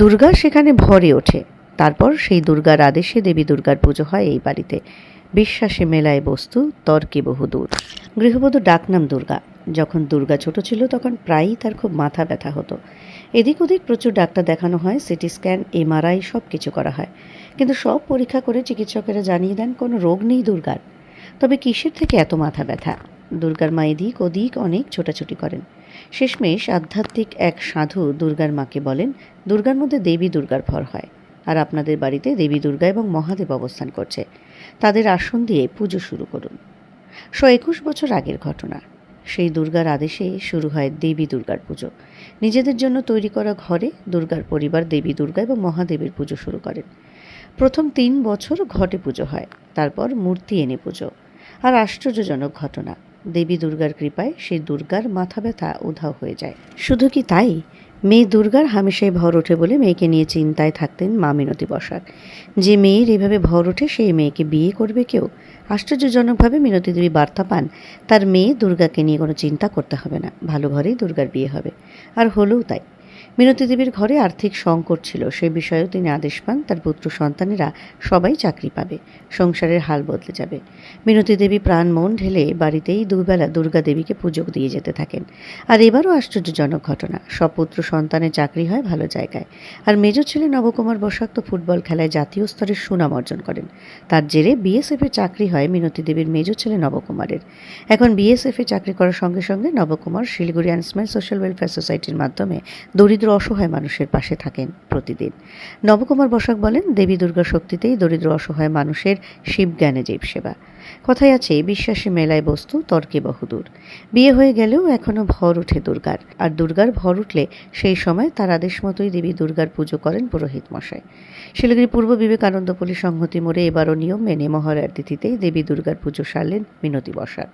দুর্গা সেখানে ভরে ওঠে। তারপর সেই দুর্গার আদেশে দেবী দুর্গার পুজো হয় এই বাড়িতে। বিশ্বাসে মেলায় বস্তু, তর্কে বহুদূর গৃহবধূ ডাকনাম দুর্গা। যখন দুর্গা ছোট ছিল তখন প্রায়ই তার খুব মাথা ব্যথা হতো। এদিক ওদিক প্রচুর ডাক্তার দেখানো হয়, সিটি স্ক্যান, এমআরআই সব কিছু করা হয়। কিন্তু সব পরীক্ষা করে চিকিৎসকেরা জানিয়ে দেন, কোনো রোগ নেই দুর্গার। তবে কিসের থেকে এত মাথা ব্যথা? দুর্গার মা এদিক ওদিক অনেক ছোটাছুটি করেন। শেষমেশ আধ্যাত্মিক এক সাধু দুর্গার মাকে বলেন, দুর্গার মধ্যে দেবী দুর্গার ভর হয়। আর আপনাদের বাড়িতে দেবী দুর্গা এবং মহাদেব অবস্থান করছে। তাদের আসন দিয়ে পুজো শুরু করুন। শো একুশ বছর আগের ঘটনা। সেই দুর্গার আদেশে শুরু হয় দেবী দুর্গার পুজো। নিজেদের জন্য তৈরি করা ঘরে দুর্গার পরিবার দেবী দুর্গা এবং মহাদেবের পুজো শুরু করেন। প্রথম তিন বছর ঘটে পুজো হয়, তারপর মূর্তি এনে পুজো। আর আশ্চর্যজনক ঘটনা দেবী দুর্গার কৃপায় সেই দুর্গার মাথা ব্যথা উধাও হয়ে যায়। শুধু কি তাই? মেয়ে দুর্গার হামেশাই ভর ওঠে বলে মেয়েকে নিয়ে চিন্তায় থাকতেন মা মিনতি যে মেয়ের এভাবে ভর ওঠে, সেই মেয়েকে বিয়ে করবে কেউ? আশ্চর্যজনকভাবে মিনতি দেবী বার্তা পান, তার মেয়ে দুর্গাকে নিয়ে কোনো চিন্তা করতে হবে না। ভালো ঘরেই দুর্গার বিয়ে হবে। আর হলেও তাই। মিনতি দেবীর ঘরে আর্থিক সংকট ছিল। সে বিষয়েও তিনি আদেশ পান তার পুত্র সন্তানেরা সবাই চাকরি পাবে, সংসারের হাল বদলে যাবে। মিনতি দেবী প্রাণ মন ঢেলে বাড়িতেই দুবেলা দুর্গা দেবীকে পুজো দিয়ে যেতে থাকেন। আর এবারও আশ্চর্যজনক ঘটনা, সব পুত্র সন্তানের চাকরি হয় ভালো জায়গায়। আর মেজ ছেলে নবকুমার বসাক তো ফুটবল খেলায় জাতীয় স্তরের সুনাম অর্জন করেন। তার জেরে বিএসএফ এর চাকরি হয় মিনতি দেবীর মেজ ছেলে নবকুমারের। এখন বিএসএফ এ চাকরি করার সঙ্গে সঙ্গে Nabakumar Siliguri and smile social welfare সোসাইটির মাধ্যমে দরিদ্র অসহায় মানুষের পাশে থাকেন প্রতিদিন। নবকুমার বসাক বলেন, দেবী দুর্গা শক্তিতেই দরিদ্র অসহায় মানুষের শিব জ্ঞানে জীব সেবা। কথায় আছে, বিশ্বাসে মেলায় বস্তু, তর্কে বহুদূর। বিয়ে হয়ে গেলেও এখনও ভর ওঠে দুর্গার। আর দুর্গার ভর উঠলে সেই সময় তার আদেশ মতোই দেবী দুর্গার পুজো করেন পুরোহিত মশাই। শিলিগুড়ি পূর্ব বিবেকানন্দপল্লী সংহতি মোড়ে এবারও নিয়ম মেনে মহালয়ার তিথিতেই দেবী দুর্গার পুজো সারলেন মিনতি বসাক।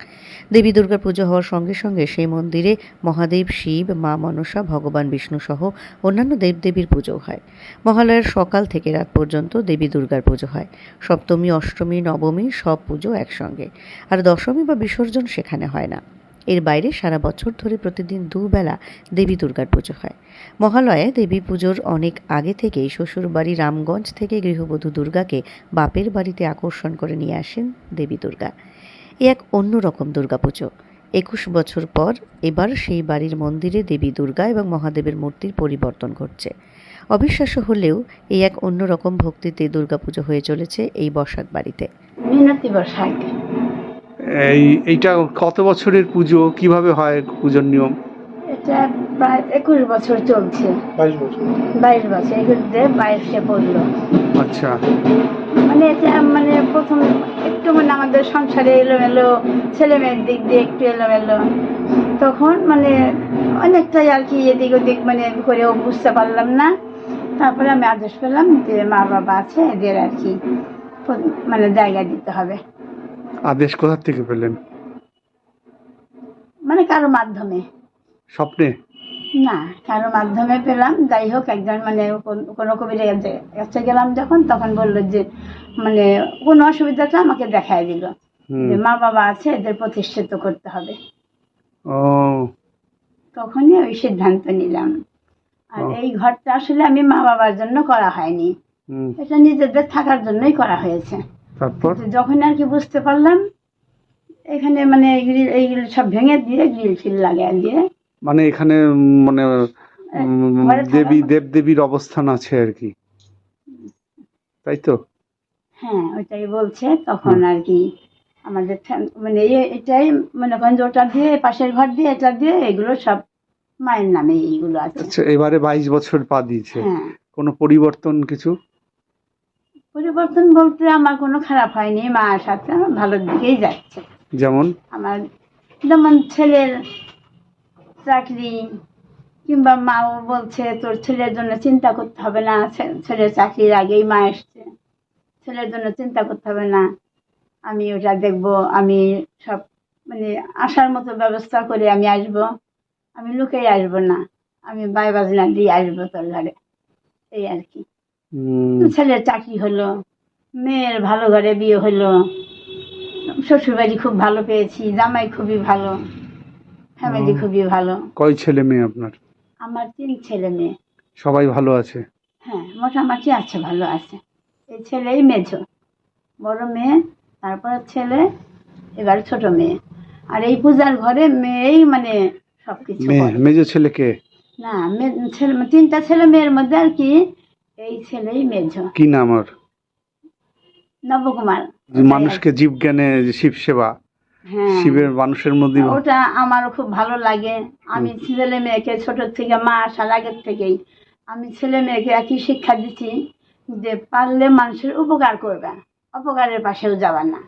দেবী দুর্গার পুজো হওয়ার সঙ্গে সঙ্গে সেই মন্দিরে মহাদেব, শিব, মা মনসা, ভগবান বিষ্ণু সহ অন্যান্য দেবদেবীর পুজো হয়। মহালয়ার সকাল থেকে রাত পর্যন্ত দেবী দুর্গার পুজো হয়। সপ্তমী, অষ্টমী, নবমী সব পুজো একসঙ্গে। আর দশমী বা বিসর্জন সেখানে হয় না। এর বাইরে সারা বছর ধরে প্রতিদিন দুবেলা দেবী দুর্গার পুজো হয়। মহালয়ে দেবী পুজোর অনেক আগে থেকেই শ্বশুরবাড়ি রামগঞ্জ থেকে গৃহবধূ দুর্গাকে বাপের বাড়িতে আকর্ষণ করে নিয়ে আসেন দেবী দুর্গা। এ এক অন্যরকম দুর্গাপুজো একুশ বছর পর এবার সেই বাড়ির মন্দিরে দেবী দুর্গা এবং মহাদেবের মূর্তির পরিবর্তন ঘটছে। অবিশ্বাস্য হলেও এই এক অন্যরকম ভক্তিতে দুর্গাপুজো হয়ে চলেছে এই বসাক বাড়িতে। মিনতি বসাক। এই এইটা কত বছরের পুজো? কীভাবে হয় পুজোর নিয়ম? এটা প্রায় একুশ বছর চলছে। বাইশ বছর। বাইশ বছর দিয়ে বাইশে পড়ল। আচ্ছা। মানে এটা মানে প্রথম একটু মানে আমাদের সংসারে এলোমেলো ছেলে মেয়ের দিক দিয়ে একটু এলোমেলো। তখন মানে অনেকটাই আর কি এদিক ওদিক মানে করেও বুঝতে পারলাম না। তারপরে আমি আদেশ পেলাম যে মা বাবা আছে এদের আর কি মানে জায়গা দিতে হবে। আদেশ কোথা থেকে পেলেন? মানে কারও মাধ্যমে। স্বপ্নে? না কারও মাধ্যমে পেলাম। যাই হোক একজন মানে কোন- কবির কাছে গেলাম যখন তখন বলল যে মানে কোনো অসুবিধাটা আমাকে দেখাই দিল। যে মা বাবা আছে এদের প্রতিষ্ঠিত করতে হবে। ও। তখনই ওই সিদ্ধান্ত নিলাম। আর এই ঘরটা আসলে আমি মা বাবার জন্য করা হয়নি। এটা নিজেদের থাকার জন্যই করা হয়েছে। যখন আর কি বুঝতে পারলাম এখানে মানে এইগুলো সব ভেঙে দিয়ে গ্রিল ফিল লাগিয়ে দিয়ে মানে এখানে মানে থাকা- দেবী দেবদেবীর অবস্থান আছে আর কি। তাই তো? হ্যাঁ ওইটাই বলছে তখন আর কি। আমাদের মানে এটাই মনে করেন যে ওটা দিয়ে পাশের ঘর দিয়ে এটা দিয়ে এগুলো সব মায়ের নামে এইগুলো আছে। আচ্ছা এবারে বাইশ বছর পা দিয়েছে। হ্যাঁ। কোনো পরিবর্তন কিছু? পরিবর্তন বলতে আমার কোনো খারাপ হয়নি মার সাথে ভালোর দিকেই যাচ্ছে। যেমন? আমার যেমন ছেলের চাকরি কিংবা মাও বলছে তোর ছেলের জন্য চিন্তা করতে হবে না ছেলের চাকরির আগেই মা এসছে। ছেলের জন্য চিন্তা করতে হবে না। আমি ওটা দেখব আমি সব মানে আসার মতো ব্যবস্থা করে আমি আসব। আমি লুকেই আসব না আমি বাই বাজনা দিয়ে আসব তোর ঘরে। এই আর কি। ছেলের চাকরি হলো মেয়ের ভালো ঘরে বিয়ে হলো। শ্বশুরবাড়ি খুব ভালো পেয়েছি জামাই খুবই ভালো। ফ্যামিলি। খুবই ভালো। কয় ছেলে মেয়ে আপনার? আমার তিন ছেলে মেয়ে। সবাই ভালো আছে? হ্যাঁ মোটামুটি আছে ভালো আছে। এই ছেলেই মেঝো বড় মেয়ে তারপরে ছেলে এবার ছোট মেয়ে। আর এই পূজার ঘরে মেয়েই মানে সবকিছু মেয়ে মেজ ছেলেকে না ছেলে তিনটা ছেলে মেয়ের মধ্যে আর কি এই ছেলেই মেঝো কি নাম ওর? নবকুমার। মানুষকে জীব জ্ঞানে শিব সেবা শিবের মানুষের মধ্যে ওটা আমারও খুব ভালো লাগে। আমি ছেলে মেয়েকে ছোট থেকে মা আসার আগের থেকেই আমি ছেলে মেয়েকে একই শিক্ষা দিচ্ছি যে পারলে মানুষের উপকার করবে অপকারের পাশেও যাবা না।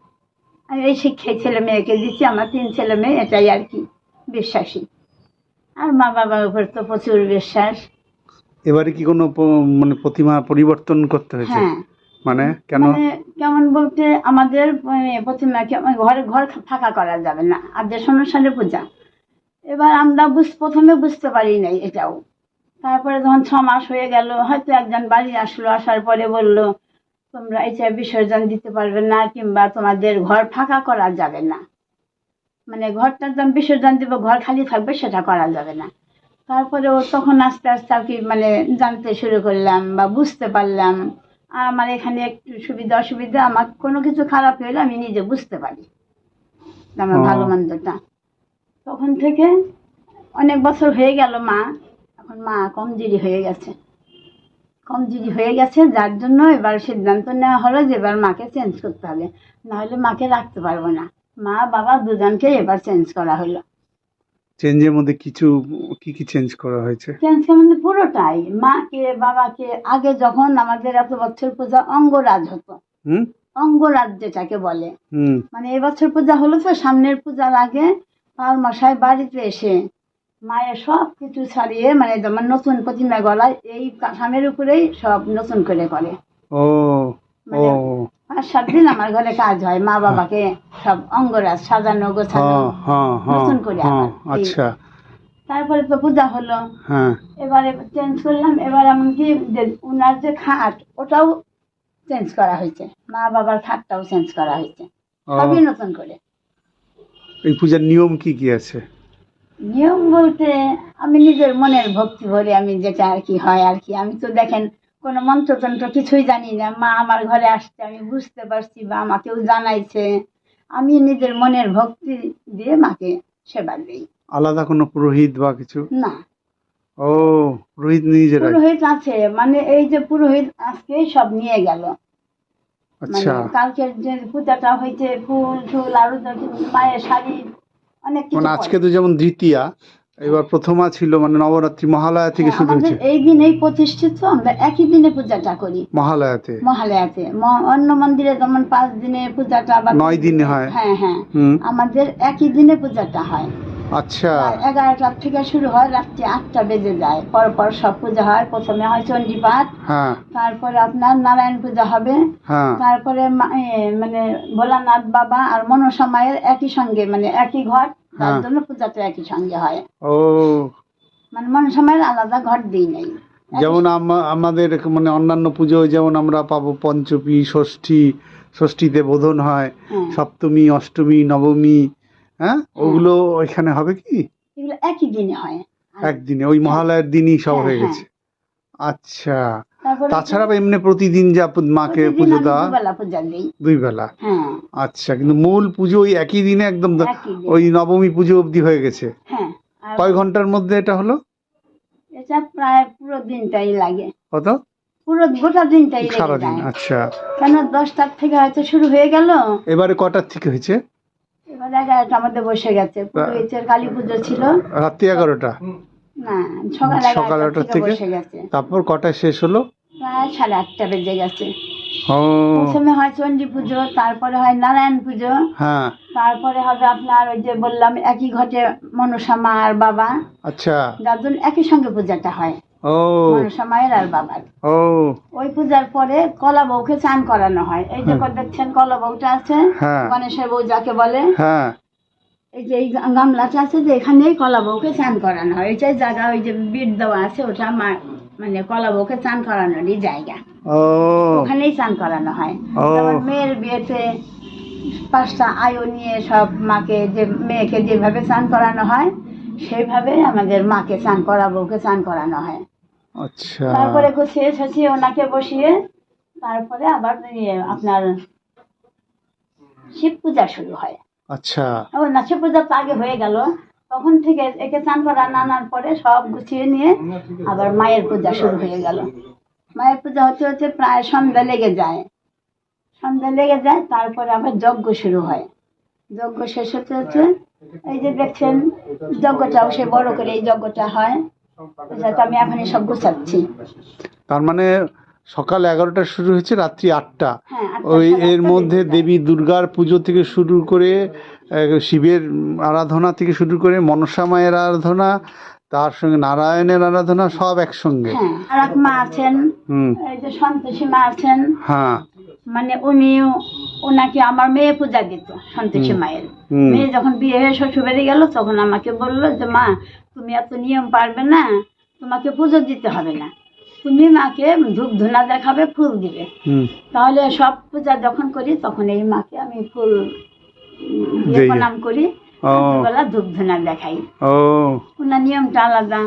আমি এই শিক্ষায় ছেলে মেয়েকে দিচ্ছি আমার তিন ছেলে মেয়ে এটাই আর কি বিশ্বাসী। আর মা বাবার উপর তো প্রচুর বিশ্বাস। এবারে কি কোনো মানে প্রতিমা পরিবর্তন করতে হয়েছে? হ্যাঁ। মানে কেন? মানে কেমন বলতে আমাদের মানে প্রতিমাকে মানে ঘরে ঘর ফাঁকা করা যাবে না। আর দেশ অনুষ্ঠানে পূজা। এবার আমরা বুঝ প্রথমে বুঝতে পারি নাই এটাও। তারপরে যখন ছ মাস হয়ে গেল হয়তো একজন বাড়ি আসলো আসার পরে বলল তোমরা এটা বিসর্জন দিতে পারবে না কিংবা তোমাদের ঘর ফাঁকা করা যাবে না। মানে ঘরটা যখন বিসর্জন দিব ঘর খালি থাকবে সেটা করা যাবে না। তারপরে ও তখন আস্তে আস্তে আর কি মানে জানতে শুরু করলাম বা বুঝতে পারলাম আর আমার এখানে একটু সুবিধা অসুবিধা আমার কোনো কিছু খারাপ হলে আমি নিজে বুঝতে পারি আমার ভালো মন্দটা। তখন থেকে অনেক বছর হয়ে গেল মা। এখন মা কমজোরি হয়ে গেছে। কমজোরি হয়ে গেছে যার জন্য এবার সিদ্ধান্ত নেওয়া হলো যে এবার মাকে চেঞ্জ করতে হবে। নাহলে মাকে রাখতে পারব না। মা বাবা দুজনকে এবার চেঞ্জ করা হলো। চেঞ্জের মধ্যে কিছু কি কি চেঞ্জ করা হয়েছে? চেঞ্জ মানে পুরোটাই। মাকে বাবাকে আগে যখন আমাদের এত বছর পূজা অঙ্গরাজ হতো। হুম? অঙ্গরাজ যেটাকে বলে। হুম। মানে এবছর পূজা হলো তো সামনের পূজার আগে পাল মশাই বাড়িতে এসে মায়ের সব কিছু ছাড়িয়ে মানে যেমন নতুন প্রতিমা গলায় এই কাঠামের উপরেই সব নতুন করে করে। ও। পাঁচ সাত দিন আমার ঘরে কাজ হয় মা বাবাকে সব অঙ্গরাজ সাজানো গোছানো হ্যাঁ হ্যাঁ হ্যাঁ নতুন করে হ্যাঁ আচ্ছা। তারপরে তো পূজা হলো। হ্যাঁ। এবারে চেঞ্জ করলাম এবার এমনকি যে উনার যে খাট ওটাও চেঞ্জ করা হয়েছে। মা বাবার খাটটাও চেঞ্জ করা হয়েছে। সবই নতুন করে। এই পূজার নিয়ম কি কি আছে? নিয়ম বলতে আমি নিজের মনের ভক্তি ভরে আমি যেটা আর কি হয় আর কি। আমি তো দেখেন কোনো মন্ত্রতন্ত্র কিছুই জানি না। মা আমার ঘরে আসছে আমি বুঝতে পারছি বা আমাকেও জানাইছে। আমি নিজের মনের ভক্তি দিয়ে মাকে সেবা দিই। আলাদা কোনো পুরোহিত বা কিছু? না। ও পুরোহিত নিজেরাই? পুরোহিত আছে। মানে এই যে পুরোহিত আজকেই সব নিয়ে গেল। মানে আচ্ছা। কালকের যে পূজাটা হয়েছে ফুল টুল আরও মায়ের শাড়ি অনেক কিছু মানে আজকে তো যেমন দ্বিতীয়া এবার প্রথমা ছিল মানে নবরাত্রি মহালয়া থেকে হ্যাঁ, শুরু হয়েছে। এই দিনেই প্রতিষ্ঠিত আমরা একই দিনে পূজাটা করি। মহালয়াতে। মহালয়াতে। অন্য মন্দিরে যেমন পাঁচ দিনে পূজাটা বা নয় দিনে হয়। হ্যাঁ হ্যাঁ। আমাদের একই দিনে পূজাটা হয়। আচ্ছা। এগারোটার থেকে শুরু হয় রাত্রি আটটা বেজে যায়। পর পর সব পূজা হয়। প্রথমে হয় চণ্ডী পাঠ হ্যাঁ। তারপরে আপনার নারায়ণ পূজা হবে। হ্যাঁ। তারপরে মানে ভোলানাথ বাবা আর মনসা মায়ের একই সঙ্গে মানে একই ঘর। হ্যাঁ। জন্য একই সঙ্গে হয়। ও। মানে আলাদা ঘর দিই নেই। যেমন আম- আমাদের মানে অন্যান্য পুজোয় যেমন আমরা পাবো পঞ্চমী ষষ্ঠী ষষ্ঠীতে বোধন হয় হ্যাঁ। সপ্তমী অষ্টমী নবমী হ্যাঁ? ওগুলো ওইখানে হবে কি? এগুলো একই দিনে হয়। একদিনে ওই মহালয়ার দিনই সব হ্যাঁ, হয়ে হ্যাঁ। গেছে। আচ্ছা। তাছাড়া এমনি প্রতিদিন যা মাকে পুজো দেওয়া? দুই। বেলা হ্যাঁ। আচ্ছা কিন্তু মূল পুজো ওই একই দিনে একদম। ওই নবমী পুজো অবধি হয়ে গেছে? হ্যাঁ কয় ঘণ্টার মধ্যে এটা হলো? এটা প্রায় পুরো দিনটাই লাগে। কত? পুরো গোটা দিনটাই সারাদিন আচ্ছা। কেন দশটার থেকে হয়তো শুরু হয়ে গেল? এবারে কটার থেকে হয়েছে? এবার এগারোটা আমাদের বসে গেছে। পুরোহিতের কালী পুজো ছিল। রাত্রি এগারোটা? না সকাল সকাল এগারোটা থেকে থেকে? তারপর কটায় শেষ হলো? প্রায় সাড়ে আটটা বেজে গেছে। ও। প্রথমে হয় চণ্ডী পুজো তারপরে হয় নারায়ণ পুজো। হ্যাঁ। তারপরে হবে আপনার ওই যে বললাম একই ঘটে মনসা মা আর বাবা। আচ্ছা। যার জন্য একই সঙ্গে পূজাটা হয়। ও। মনসা মায়ের আর বাবার। ও। ওই পূজার পরে কলা বউকে চান করানো হয়। এই যে দেখছেন কলা বউটা আছে? হ্যাঁ। গণেশের বউ যাকে বলে। হ্যাঁ। এই যে এই গামলাটা আছে যে এখানেই কলা বউকে চান করানো হয়। ওইটাই জায়গা ওই যে বিট দেওয়া আছে ওটা মানে কলা বউকে চান করানোরই জায়গা। ওখানেই চান করানো হয়। মেয়ের বিয়েতে পাঁচটা আয়ু নিয়ে সব মাকে যে মেয়েকে যেভাবে চান করানো হয় সেইভাবে আমাদের মাকে চান করা বউকে চান করানো হয়। আচ্ছা। তারপরে গুছিয়ে সাছিয়ে ওনাকে বসিয়ে তারপরে আবার ইয়ে আপনার শিব পূজা শুরু হয়। আচ্ছা। ও পূজা তো আগে হয়ে গেল। তখন থেকে একে চান করা নানার পরে সব গুছিয়ে নিয়ে আবার মায়ের পূজা শুরু হয়ে গেল। মায়ের পূজা হতে হতে প্রায় সন্ধ্যা লেগে যায়। সন্ধ্যা লেগে যায় তারপরে আবার যজ্ঞ শুরু হয়। যজ্ঞ শেষ হতে হচ্ছে এই যে দেখছেন যজ্ঞটাও সে বড় করে এই যজ্ঞটা হয়। আমি এখনই সব গুছাচ্ছি। তার মানে সকাল এগারোটা শুরু হয়েছে রাত্রি আটটা। হ্যাঁ ওই এর মধ্যে দেবী দুর্গার পুজো থেকে শুরু করে শিবের আরাধনা থেকে শুরু করে মনসা মায়ের আরাধনা তার সঙ্গে নারায়ণের আরাধনা সব একসঙ্গে। হ্যাঁ এক মা আছেন হুম। এই যে সন্তোষী মা আছেন হ্যাঁ। মানে উনি ওনাকে আমার মেয়ে পূজা দিত সন্তোষী মায়ের। মেয়ে যখন বিয়ে হয়ে শ্বশুর বাড়ি গেল তখন আমাকে বলল যে মা তুমি এত নিয়ম পারবে না তোমাকে পুজো দিতে হবে না। তুমি মাকে ধূপ ধুনা দেখাবে ফুল দিবে। তাহলে সব পূজা যখন করি তখন এই মাকে আমি ফুল। প্রণাম করি। ও। বেলা ধূপ ধুনা দেখাই। ও। ওনার নিয়মটা আলাদা।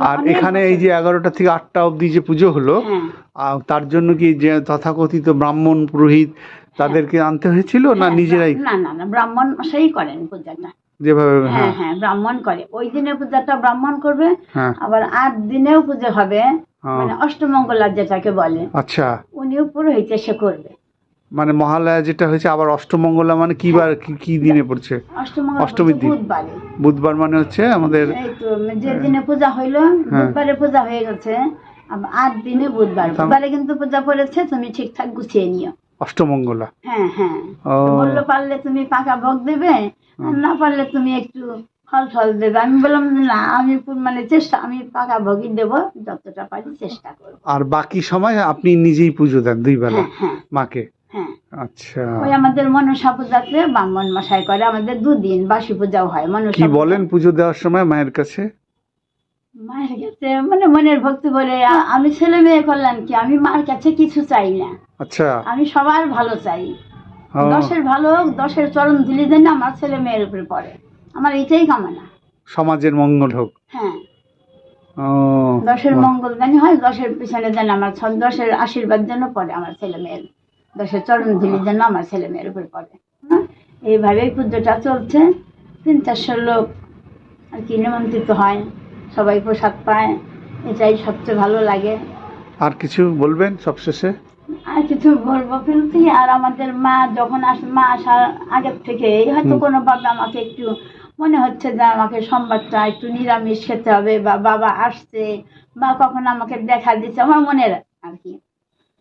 আর এখানে এই যে এগারোটা থেকে আটটা অবধি যে পুজো হলো হ্যাঁ। তার জন্য কি যে তথাকথিত ব্রাহ্মণ পুরোহিত তাদেরকে আনতে হয়েছিল না হ্যাঁ, নিজেরাই? না না না ব্রাহ্মণ সেই করেন পূজাটা। যেভাবে হ্যাঁ হ্যাঁ। হ্যাঁ ব্রাহ্মণ করে। ওই দিনে পূজাটা ব্রাহ্মণ করবে হ্যাঁ। আবার আট দিনেও পুজো হবে হ্যাঁ। মানে অষ্টমঙ্গলা যেটাকে বলে। আচ্ছা। উনিও পুরোহিত এসে করবে। মানে মহালয়া যেটা হয়েছে আবার অষ্টমঙ্গলা মানে কি বার কি কি দিনে পড়ছে? অষ্টমীর দিন। বুধবার। মানে হচ্ছে আমাদের যে দিনে পূজা হইল হ্যাঁ। বুধবারে পূজা হয়ে গেছে আট দিনে বুধবার। বুধবারে কিন্তু পূজা পড়েছে তুমি ঠিকঠাক গুছিয়ে নিও। অষ্টমঙ্গলা। হ্যাঁ হ্যাঁ। বলল পারলে তুমি পাকা ভোগ দেবে না পারলে তুমি একটু ফল ফল দেবে। আমি বললাম না আমি মানে চেষ্টা আমি পাকা ভোগই দেবো যতটা পারি চেষ্টা করব। আর বাকি সময় আপনি নিজেই পুজো দেন দুই বেলা? হ্যাঁ হ্যাঁ। মাকে? হ্যাঁ। আচ্ছা। ওই আমাদের মনসা পূজাতে ব্রাহ্মণ মশাই করে আমাদের দুদিন বাসি পূজাও হয় মনসা কি বলেন পুজো দেওয়ার সময় মায়ের কাছে? মায়ের কাছে মানে মনের ভক্তি বলে আমি ছেলে মেয়ে করলাম কি? আমি মার কাছে কিছু চাই না। আচ্ছা। আমি সবার ভালো চাই। দশের ভালো হোক দশের চরণ ধুলি দেন আমার ছেলে মেয়ের উপরে পড়ে। আমার এটাই কামনা। সমাজের মঙ্গল হোক। হ্যাঁ। দশের মঙ্গল জানি হয় দশের পিছনে যেন আমার দশের আশীর্বাদ যেন পড়ে আমার ছেলে মেয়ের। দশের চরণ ধুলি যেন আমার ছেলে মেয়ের উপরে পড়ে। হ্যাঁ? এইভাবেই পুজোটা চলছে। তিন চারশো লোক আর কি নিমন্ত্রিত হয়। সবাই প্রসাদ পায়। এটাই সবচেয়ে ভালো লাগে। আর কিছু বলবেন সবশেষে? আর কিছু বলব কিন্তু আর আমাদের মা যখন আস মা আসার আগের থেকে হয়তো। কোনোভাবে আমাকে একটু মনে হচ্ছে যে আমাকে সোমবারটা একটু নিরামিষ খেতে হবে বা বাবা আসছে বা কখন আমাকে দেখা দিচ্ছে আমার মনের আর কি।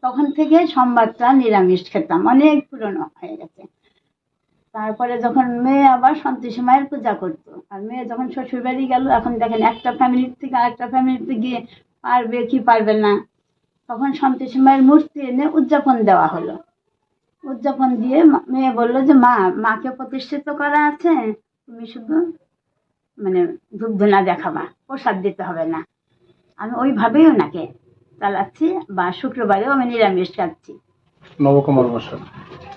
তখন থেকে সোমবারটা নিরামিষ খেতাম অনেক পুরনো হয়ে গেছে। তারপরে যখন মেয়ে আবার সন্তোষী মায়ের পূজা করতো আর মেয়ে যখন শ্বশুর বাড়ি গেল এখন দেখেন একটা ফ্যামিলির থেকে আরেকটা ফ্যামিলিতে গিয়ে পারবে কি পারবে না। তখন সন্তোষী মায়ের মূর্তি এনে উদযাপন দেওয়া হলো। উদযাপন দিয়ে মা- মেয়ে বলল যে মা মাকে প্রতিষ্ঠিত করা আছে। তুমি শুধু মানে ধূপধুনা দেখাবা। প্রসাদ দিতে হবে না। আমি ওইভাবেই ওনাকে চালাচ্ছি বা শুক্রবারেও আমি নিরামিষ খাচ্ছি। নবকুমার বসা।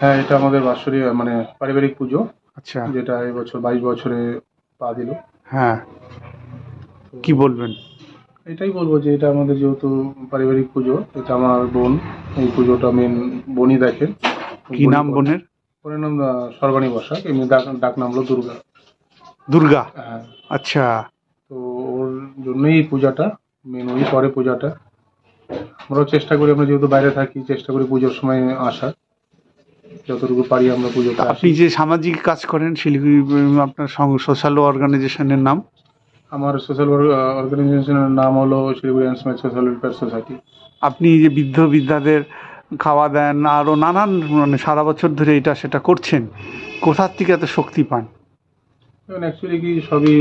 হ্যাঁ এটা আমাদের বাৎসরিক মানে পারিবারিক পুজো। আচ্ছা। যেটা এবছর বাইশ বছরে পা দিল। হ্যাঁ। কি বলবেন? এটাই বলব যে এটা আমাদের যেহেতু পারিবারিক পুজো এটা আমার বোন এই পুজোটা মেন বোনই দেখেন। কি নাম বোনের? বোনের নাম আহ, সর্বাণী বসাক এমনি ডাক ডাক নাম হলো দুর্গা। দুর্গা? হ্যাঁ। আচ্ছা। তো ওর জন্যই এই পূজাটা মেন ওই করে পূজাটা। আমরাও চেষ্টা করি আমরা যেহেতু বাইরে থাকি চেষ্টা করি পুজোর সময় আসার। যতটুকু পারি আমরা পুজোতে আসি। আপনি যে সামাজিক কাজ করেন শিলিগুড়ি উম, আপনার সোশ্যাল অর্গানাইজেশনের নাম? আমার সোশ্যাল অর্গানাইজেশনের নাম হলো Siliguri and smile social welfare society আপনি যে বৃদ্ধ বৃদ্ধাদের খাওয়া দেন আরও নানান মানে সারা বছর ধরে এটা সেটা করছেন কোথার থেকে এত শক্তি পান? এবং অ্যাকচুয়ালি কি সবই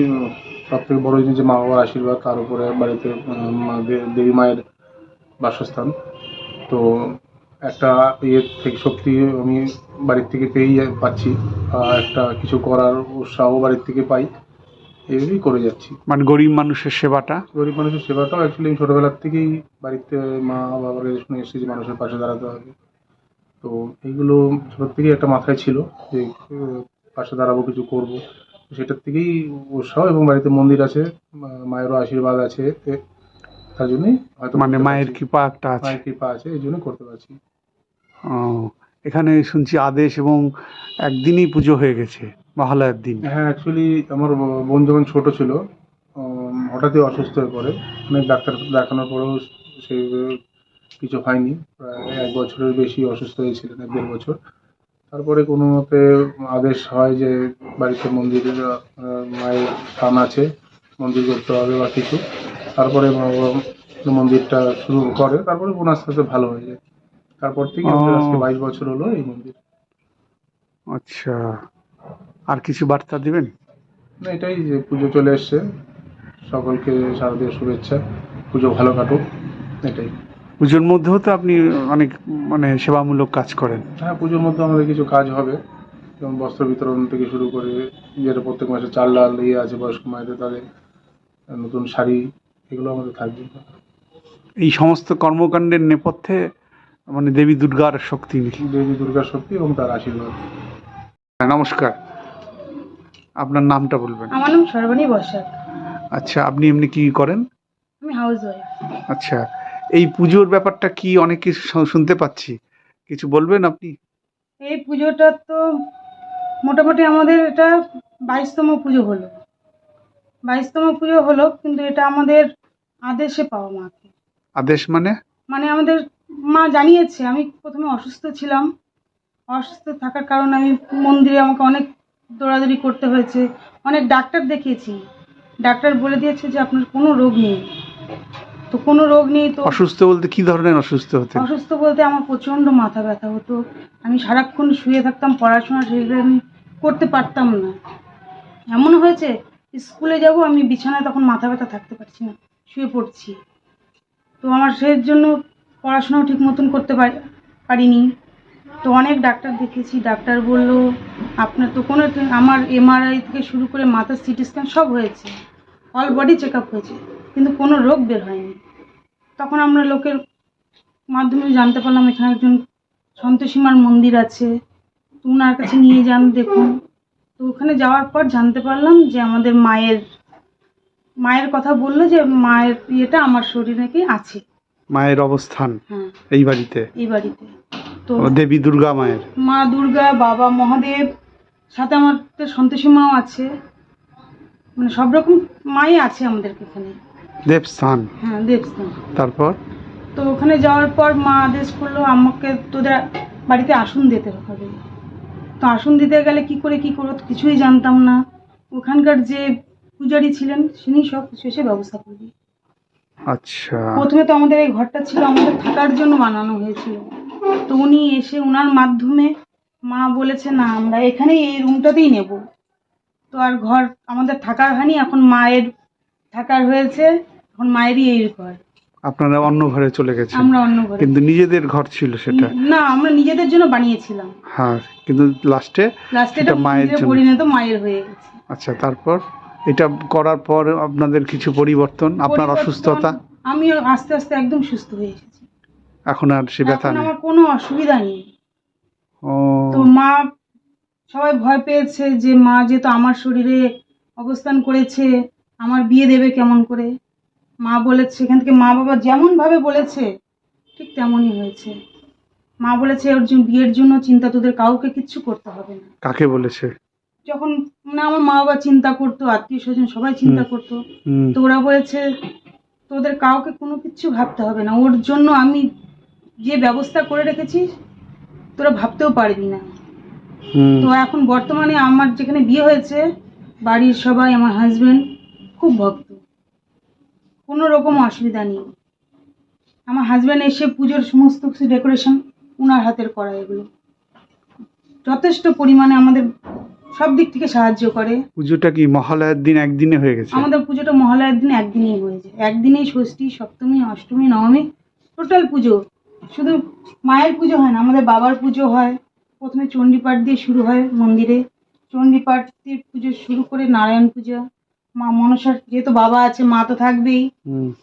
সব থেকে বড় জিনিস যে মা বাবার আশীর্বাদ তার উপরে বাড়িতে দেবী মায়ের বাসস্থান। তো একটা ইয়ে থেকে শক্তি আমি বাড়ির থেকে পেয়েই পাচ্ছি আর একটা কিছু করার উৎসাহ বাড়ির থেকে পাই। এইভাবেই করে যাচ্ছি। মানে গরিব মানুষের সেবাটা? গরিব মানুষের সেবাটাও অ্যাকচুয়ালি আমি ছোটোবেলার থেকেই বাড়িতে মা বাবার কাছে শুনে এসেছি যে মানুষের পাশে দাঁড়াতে হবে। তো এইগুলো ছোটোর থেকেই একটা মাথায় ছিল যে পাশে দাঁড়াবো কিছু করব। সেটার থেকেই উৎসাহ এবং বাড়িতে মন্দির আছে মায়েরও আশীর্বাদ আছে তার জন্যই হয়তো মানে মায়ের কৃপা একটা আছে। মায়ের কৃপা আছে এই জন্য করতে পারছি। এখানে শুনছি আদেশ এবং একদিনই পুজো হয়ে গেছে। মহালয়ার দিন। হ্যাঁ অ্যাকচুয়ালি আমার বোন যখন ছোট ছিল হঠাৎই অসুস্থ হয়ে পড়ে। অনেক ডাক্তার দেখানোর পরেও সে কিছু হয়নি। প্রায় এক বছরের বেশি অসুস্থ হয়েছিলেন এক দেড় বছর। তারপরে কোনো মতে আদেশ হয় যে বাড়িতে মন্দিরে মায়ের স্থান আছে মন্দির করতে হবে বা কিছু। তারপরে মন্দিরটা শুরু করে তারপরে বোন আস্তে আস্তে ভালো হয়ে যায়। তারপর থেকে আজকে বাইশ বছর হলো এই মন্দির। আচ্ছা। আর কিছু বার্তা দিবেন? না এটাই যে পুজো চলে এসছে। সকলকে শারদীয় শুভেচ্ছা। পুজো ভালো কাটুক এটাই। পুজোর মধ্যেও তো আপনি অনেক মানে সেবামূলক কাজ করেন। হ্যাঁ পুজোর মধ্যে আমাদের কিছু কাজ হবে। যেমন বস্ত্র বিতরণ থেকে শুরু করে যেটা প্রত্যেক মাসে চাল ডাল ইয়ে আছে বয়স্ক মায়েদের তাদের নতুন শাড়ি এগুলো আমাদের থাকবে। এই সমস্ত কর্মকাণ্ডের নেপথ্যে মানে দেবী দুর্গার শক্তি। দেবী দুর্গার শক্তি এবং তার আশীর্বাদ। হ্যাঁ, নমস্কার। আপনার নামটা বলবেন। আমার নাম সর্বাণী বসাক। আচ্ছা আপনি এমনি কি করেন? আমি হাউস ওয়াইফ আচ্ছা এই পুজোর ব্যাপারটা কি অনেক কিছু শু- শুনতে পাচ্ছি। কিছু বলবেন আপনি? এই পুজোটা তো মোটামুটি আমাদের এটা বাইশতম পুজো হলো। বাইশতম পুজো হলো কিন্তু এটা আমাদের আদেশে পাওয়া মাকে আদেশ মানে? মানে আমাদের মা জানিয়েছে আমি প্রথমে অসুস্থ ছিলাম। অসুস্থ থাকার কারণে আমি মন্দিরে আমাকে অনেক দৌড়াদৌড়ি করতে হয়েছে। অনেক ডাক্তার দেখিয়েছি। ডাক্তার বলে দিয়েছে যে আপনার কোনো রোগ নেই। তো কোনো রোগ নেই তো অসুস্থ বলতে কি ধরনের অসুস্থ হতে অসুস্থ বলতে আমার প্রচণ্ড মাথা ব্যথা হতো। আমি সারাক্ষণ শুয়ে থাকতাম পড়াশোনা সেগুলো আমি করতে পারতাম না। এমন হয়েছে স্কুলে যাব আমি বিছানায় তখন মাথা ব্যথা থাকতে পারছি না শুয়ে পড়ছি। তো আমার সেই জন্য পড়াশোনাও ঠিক মতন করতে পারি পারিনি। তো অনেক ডাক্তার দেখেছি ডাক্তার বলল আপনার তো কোনো আমার এমআরআই থেকে শুরু করে মাথার সিটি স্ক্যান সব হয়েছে অল বডি চেক আপ হয়েছে কিন্তু কোনো রোগ বের হয়নি। তখন আমরা লোকের মাধ্যমে জানতে পারলাম এখানে একজন সন্তোষীমার মন্দির আছে তো ওনার কাছে নিয়ে যান দেখুন। তো ওখানে যাওয়ার পর জানতে পারলাম যে আমাদের মায়ের মায়ের কথা বলল যে মায়ের ইয়েটা আমার শরীরে নাকি আছে। মায়ের অবস্থান হ্যাঁ। এই বাড়িতে? এই বাড়িতে। তো দেবী দুর্গা মায়ের। মা দুর্গা বাবা মহাদেব সাথে আমাদের সন্তোষী মাও আছে। মানে সব রকম মাই আছে আমাদের এখানে। দেবস্থান। হ্যাঁ দেবস্থান। তারপর? তো ওখানে যাওয়ার পর মা আদেশ করল আমাকে তোদের বাড়িতে আসন দিতে হবে। তো আসন দিতে গেলে কি করে কি করব তো কিছুই জানতাম না। ওখানকার যে পূজারি ছিলেন তিনি সব কিছু এসে ব্যবস্থা করলেন আচ্ছা। প্রথমে তো আমাদের এই ঘরটা ছিল আমাদের থাকার জন্য বানানো হয়েছিল। তো উনি এসে ওনার মাধ্যমে মা বলেছে না আমরা এখানেই এই রুমটাতেই নেব। তো আর ঘর আমাদের থাকার হয়নি এখন মায়ের থাকার হয়েছে এখন মায়েরই এই ঘর। আপনারা অন্য ঘরে চলে গেছেন। আমরা অন্য ঘরে। কিন্তু নিজেদের ঘর ছিল সেটা। না আমরা নিজেদের জন্য বানিয়েছিলাম। হ্যাঁ কিন্তু লাস্টে লাস্টে এটা মায়ের জন্য। পরিণত মায়ের হয়ে গেছে। আচ্ছা তারপর? এটা করার পর আপনাদের কিছু পরিবর্তন আপনার অসুস্থতা? আমিও আস্তে আস্তে একদম সুস্থ হয়ে এসেছি এখন আর সে ব্যথা নেই। আমার কোনো অসুবিধা নেই। ও। তো মা সবাই ভয় পেয়েছে যে মা যেহেতু আমার শরীরে অবস্থান করেছে আমার বিয়ে দেবে কেমন করে? মা বলেছে সেখান থেকে মা বাবা যেমন ভাবে বলেছে ঠিক তেমনই হয়েছে। মা বলেছে ওর জন্য বিয়ের জন্য চিন্তা তোদের কাউকে কিচ্ছু করতে হবে না। কাকে বলেছে? যখন মানে আমার মা বাবা চিন্তা করতো আত্মীয় স্বজন সবাই চিন্তা করতো। তো ওরা বলেছে তোদের কাউকে কোনো কিচ্ছু ভাবতে হবে না। ওর জন্য আমি যে ব্যবস্থা করে রেখেছি তোরা ভাবতেও পারবি না। তো এখন বর্তমানে আমার যেখানে বিয়ে হয়েছে বাড়ির সবাই আমার হাজবেন্ড খুব ভক্ত। কোনো রকম অসুবিধা নেই। আমার হাজবেন্ড এসে পুজোর সমস্ত কিছু ডেকোরেশন ওনার হাতের করা এগুলো। যথেষ্ট পরিমাণে আমাদের সব দিক থেকে সাহায্য করে। পুজোটা কি মহালয়ার দিন একদিনে হয়ে গেছে? আমাদের পুজোটা মহালয়ার দিন একদিনেই হয়েছে একদিনেই ষষ্ঠী সপ্তমী অষ্টমী নবমী টোটাল পুজো। শুধু মায়ের পুজো হয় না আমাদের বাবার পুজো হয়। প্রথমে চণ্ডীপাঠ দিয়ে শুরু হয় মন্দিরে। চণ্ডীপাঠ দিয়ে পুজো শুরু করে নারায়ণ পূজা। মা মনসার যেহেতু বাবা আছে মা তো থাকবেই।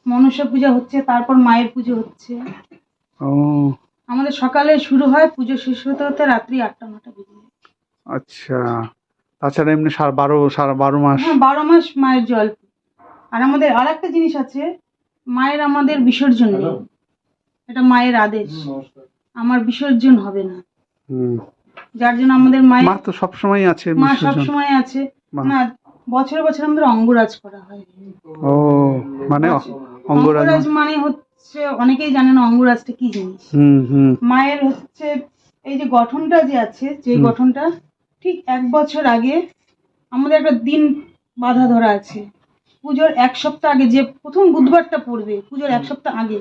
মনসা পূজা হচ্ছে তারপর মায়ের পুজো হচ্ছে। ও। আমাদের সকালে শুরু হয় পুজো শেষ হতে হতে রাত্রি আটটা নটা বেজে যায়। আচ্ছা। তাছাড়া এমনি সারা বারো সারা বারো মাস। হ্যাঁ বারো মাস মায়ের জল। আর আমাদের আর একটা জিনিস আছে মায়ের আমাদের বিসর্জন নেই এটা মায়ের আদেশ। আমার বিসর্জন হবে না। যার জন্য আমাদের মা মায়ের তো সবসময় আছে মা সব সময় আছে। মা- না বছরে বছরে আমাদের অঙ্গরাজ করা হয়। ও মানে অঙ্গরাজ মানে হচ্ছে অনেকেই জানে না অঙ্গরাজটা কি জিনিস। হুম হুম। মায়ের হচ্ছে এই যে গঠনটা যে আছে যে গঠনটা ঠিক এক বছর আগে আমাদের একটা দিন বাধা ধরা আছে। পুজোর এক সপ্তাহ আগে যে প্রথম বুধবারটা পড়বে পুজোর এক সপ্তাহ আগে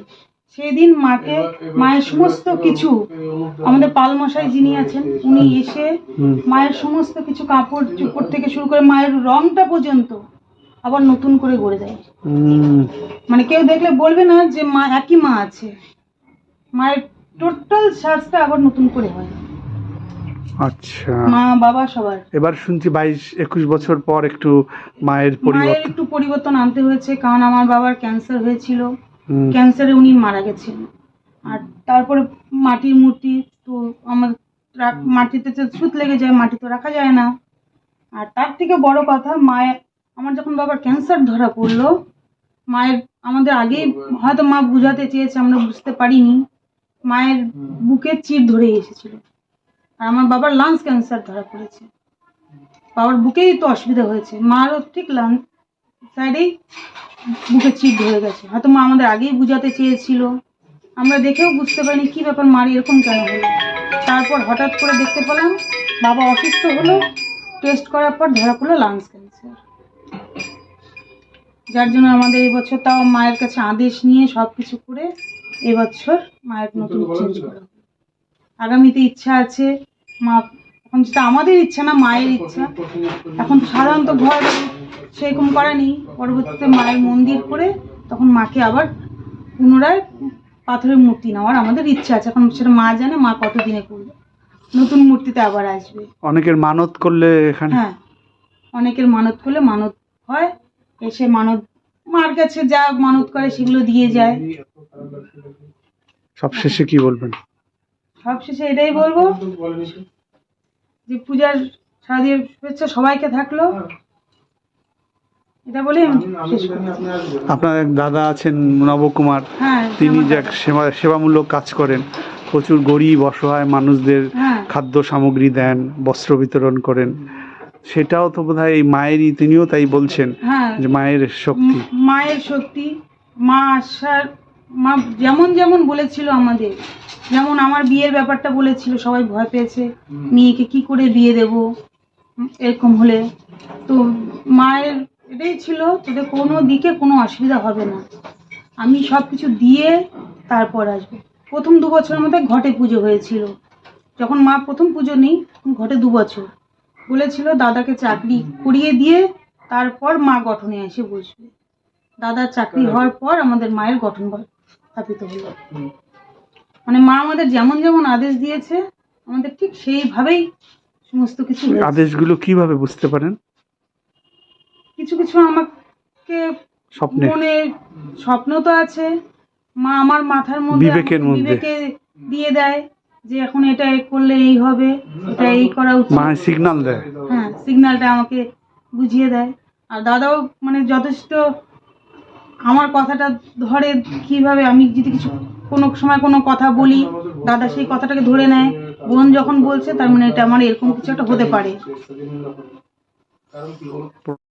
সেই দিন মাকে মায়ের সমস্ত কিছু আমাদের পালমশাই যিনি আছেন উনি এসে মায়ের সমস্ত কিছু কাপড় চোপড় থেকে শুরু করে মায়ের রংটা পর্যন্ত আবার নতুন করে গড়ে দেয়। হুম। মানে কেউ দেখলে বলবে না যে মা একই মা আছে। মায়ের টোটাল সাজটা আবার নতুন করে হয়। আচ্ছা। মা বাবা সবার। এবার শুনছি বাইশ একুশ বছর পর একটু মায়ের পরিবর্তন। একটু পরিবর্তন আনতে হয়েছে কারণ আমার বাবার ক্যান্সার হয়েছিল। ক্যান্সারে উনি মারা গেছেন। আর তারপরে মাটির মূর্তি তো আমার মাটিতে তো সুত লেগে যায় মাটি তো রাখা যায় না। আর তার থেকে বড় কথা মায়ের আমার যখন বাবার ক্যান্সার ধরা পড়ল মায়ের আমাদের আগেই হয়তো মা বুঝাতে চেয়েছে আমরা বুঝতে পারিনি। মায়ের বুকে চির ধরে এসেছিল। আর আমার বাবার লাংস ক্যান্সার ধরা পড়েছে। বাবার বুকেই তো অসুবিধা হয়েছে। মারও ঠিক লাংস সাইডেই বুকে চিট ধরে গেছে। হয়তো মা আমাদের আগেই বুঝাতে চেয়েছিল। আমরা দেখেও বুঝতে পারিনি কি ব্যাপার মার এরকম কেন হলো। তারপর হঠাৎ করে দেখতে পেলাম বাবা অসুস্থ হলো টেস্ট করার পর ধরা পড়ল লাংস ক্যান্সার যার জন্য আমাদের এবছর তাও মায়ের কাছে আদেশ নিয়ে সব কিছু করে এবছর মায়ের নতুন চেঞ্জ করা। আগামীতে ইচ্ছা আছে মা এখন সেটা আমাদের ইচ্ছা না মায়ের ইচ্ছা এখন সাধারণত ঘর সেরকম করা নেই। পরবর্তীতে মায়ের মন্দির করে তখন মাকে আবার পুনরায় পাথরের মূর্তি নেওয়ার আমাদের ইচ্ছা আছে। এখন সেটা মা জানে মা কতদিনে করবে। নতুন মূর্তিতে আবার আসবে। অনেকের মানত করলে এখানে হ্যাঁ অনেকের মানত করলে মানত হয়। এসে মানত মার কাছে যা মানত করে সেগুলো দিয়ে যায়। সব শেষে কি বলবেন? সবশেষে এটাই বলব যে পূজার সারাদিন শুভেচ্ছা সবাইকে থাকল এটা বলে আমি শেষ করছি আপনার এক দাদা আছেন নবকুমার হ্যাঁ তিনি যে এক সেবা সেবামূলক কাজ করেন। প্রচুর গরিব অসহায় মানুষদের হ্যাঁ। খাদ্য সামগ্রী দেন বস্ত্র বিতরণ করেন। সেটাও তো বোধহয় এই মায়েরই তিনিও তাই বলছেন হ্যাঁ। যে মায়ের শক্তি। মায়ের শক্তি মা আসার মা যেমন যেমন বলেছিল আমাদের যেমন আমার বিয়ের ব্যাপারটা বলেছিল সবাই ভয় পেয়েছে মেয়েকে কি করে বিয়ে দেব? এরকম হলে। তো মায়ের এটাই ছিল তোদের কোনো দিকে কোনো অসুবিধা হবে না। আমি সব কিছু দিয়ে তারপর আসব। প্রথম দু বছরের মধ্যে ঘটে পুজো হয়েছিল। যখন মা প্রথম পুজো নেই ঘটে দু বছর। বলেছিল দাদাকে চাকরি করিয়ে দিয়ে তারপর মা গঠনে এসে বসবে। দাদার চাকরি হওয়ার পর আমাদের মায়ের গঠন স্থাপিত হলো। মানে মা আমাদের যেমন যেমন আদেশ দিয়েছে আমাদের ঠিক সেইভাবেই সমস্ত কিছু আদেশগুলো কীভাবে বুঝতে পারেন? কিছু কিছু আমাকে স্বপ্নে মনে স্বপ্ন তো আছে। মা আমার মাথার মধ্যে বিবেকের মধ্যে। বিবেকে দিয়ে দেয় যে এখন এটা করলে এই হবে এটা এই করা উচিত। মা সিগন্যাল দেয়। হ্যাঁ সিগন্যালটা আমাকে বুঝিয়ে দেয়। আর দাদাও মানে যথেষ্ট আমার কথাটা ধরে কীভাবে আমি যদি কিছু কোনো সময় কোনো কথা বলি দাদা সেই কথাটাকে ধরে নেয়। বোন যখন বলছে তার মানে এটা আমার এরকম কিছু একটা হতে পারে।